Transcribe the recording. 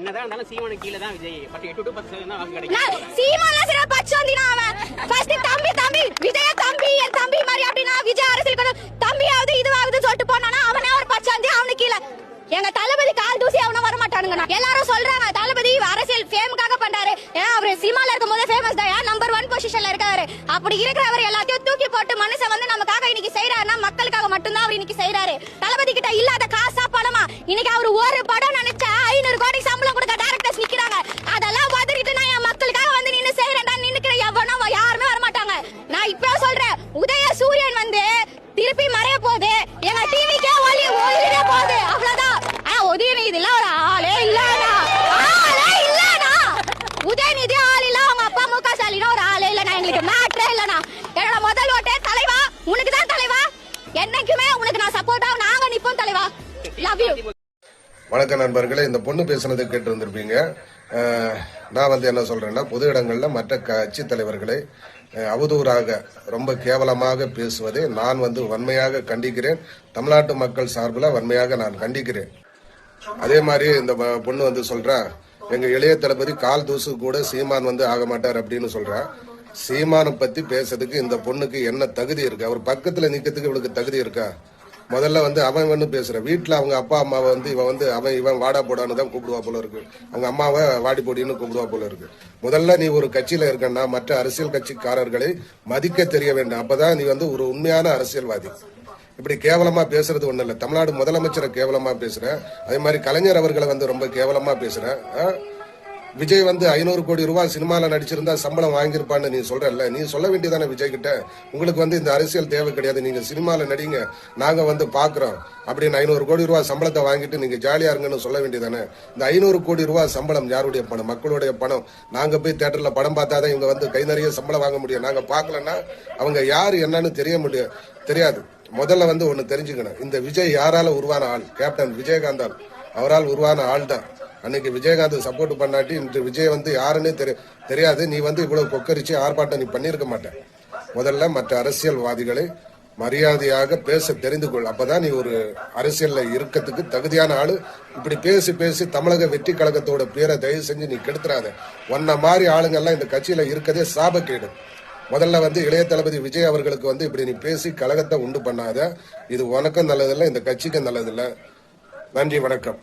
என்னதான் இருந்தாலும் சீமானு கீழே தான் விஜய். பட் எட்டு டு பத்து சதவீதம் தான் கிடைக்கும். நான் சீமான்லாம் பச்சை வந்தினா அவன் ஃபர்ஸ்ட் தம்பி தம்பி விஜய தம்பி என் தம்பி மாதிரி அப்படின்னா விஜய் அரசியல் கூட தம்பியாவது இதுவாகுது சொல்லிட்டு போனானா அவனே ஒரு பச்சை வந்து அவனுக்கு கீழே. எங்க தளபதி கால் தூசி அவன வர மாட்டானுங்க எல்லாரும் சொல்றாங்க தளபதி அரசியல் ஃபேமுக்காக பண்றாரு. ஏன் அவரு சினிமால இருக்கும் போதே ஃபேமஸ் தான். ஏன் நம்பர் ஒன் பொசிஷன்ல இருக்காரு? அப்படி இருக்கிறவர் எல்லாத்தையும் தூக்கி போட்டு மனுஷன் வந்து நமக்காக இன்னைக்கு செய்யறாருன்னா மக்களுக்காக மட்டும்தான் அவர் இன்னைக்கு செய்யறாரு முதல் ஓட்டே தலைவா. உனக்கு தான் தலைவா. என்னைக்குமே உனக்கு நான் சப்போர்ட்டா நாங்க நிப்போம் தலைவா. லவ் யூ வணக்கம் நண்பர்களே இந்த பொண்ணு பேசுனதை கேட்டு வந்திருப்பீங்க நான் வந்து என்ன சொல்றேன்னா பொது இடங்களில் மற்ற கட்சி தலைவர்களை அவதூறாக ரொம்ப கேவலமாக பேசுவதை நான் வந்து வன்மையாக கண்டிக்கிறேன். தமிழ்நாட்டு மக்கள் சார்பில் வன்மையாக நான் கண்டிக்கிறேன். அதே மாதிரி இந்த பொண்ணு வந்து சொல்றா எங்க இளைய தளபதி கால் தூசு கூட சீமான் வந்து ஆக மாட்டார் அப்படின்னு சொல்றா. சீமானை பத்தி பேசுறதுக்கு இந்த பொண்ணுக்கு என்ன தகுதி இருக்கு? அவர் பக்கத்துல நிக்கிறதுக்கு இவளுக்கு தகுதி இருக்கா? முதல்ல வந்து அவன் வந்து பேசுற. வீட்டுல அவங்க அப்பா அம்மாவை வந்து இவன் வந்து அவன் இவன் வாடா போடான்னு தான் கூப்பிடுவா போல இருக்கு. அவங்க அம்மாவை வாடி போடின்னு கூப்பிடுவா போல இருக்கு. முதல்ல நீ ஒரு கட்சியில இருக்கன்னா மற்ற அரசியல் கட்சிக்காரர்களை மதிக்க தெரிய வேண்டும். அப்பதான் நீ வந்து ஒரு உண்மையான அரசியல்வாதி. இப்படி கேவலமா பேசுறது ஒண்ணு இல்லை. தமிழ்நாடு முதலமைச்சரை கேவலமா பேசுற. அதே மாதிரி கலைஞர் அவர்களை வந்து ரொம்ப கேவலமா பேசுற. விஜய் வந்து ஐநூறு கோடி ரூபாய் சினிமாவில் நடிச்சிருந்தா சம்பளம் வாங்கியிருப்பான்னு நீ சொல்றல்ல. நீ சொல்ல வேண்டியதானே விஜய் கிட்ட உங்களுக்கு வந்து இந்த அரசியல் தேவை கிடையாது. நீங்க சினிமாவில் நடிங்க. நாங்கள் வந்து பார்க்குறோம் அப்படின்னு ஐநூறு கோடி ரூபாய் சம்பளத்தை வாங்கிட்டு நீங்க ஜாலியா இருங்கன்னு சொல்ல வேண்டியதானே? இந்த ஐநூறு கோடி ரூபாய் சம்பளம் யாருடைய பணம்? மக்களுடைய பணம். நாங்க போய் தேட்டரில் படம் பார்த்தாதான் இவங்க வந்து கை நிறைய சம்பளம் வாங்க முடியும். நாங்கள் பார்க்கலன்னா அவங்க யார் என்னன்னு தெரிய முடியும் தெரியாது. முதல்ல வந்து ஒன்று தெரிஞ்சுக்கணும். இந்த விஜய் யாரால உருவான ஆள்? கேப்டன் விஜயகாந்தால் அவரால் உருவான ஆள் தான் அன்னைக்கு விஜயகாந்த் சப்போர்ட் பண்ணாட்டி இன்று விஜய் வந்து யாருன்னே தெரிய தெரியாது. நீ வந்து இவ்வளவு கொக்கரிச்சு ஆர்ப்பாட்டம் நீ பண்ணியிருக்க மாட்டேன் முதல்ல மற்ற அரசியல்வாதிகளை மரியாதையாக பேச தெரிந்து கொள். அப்பதான் நீ ஒரு அரசியல்ல இருக்கிறதுக்கு தகுதியான ஆளு. இப்படி பேசி பேசி தமிழக வெற்றி கழகத்தோட பேரை தயவு செஞ்சு நீ கெடுத்துறாத. உன்ன மாதிரி ஆளுங்கள்லாம் இந்த கட்சியில இருக்கதே சாபக்கேடு. முதல்ல வந்து இளைய தளபதி விஜய் அவர்களுக்கு வந்து இப்படி நீ பேசி கழகத்தை உண்டு பண்ணாத. இது உனக்கும் நல்லதில்லை இந்த கட்சிக்கும் நல்லதில்லை. நன்றி வணக்கம்.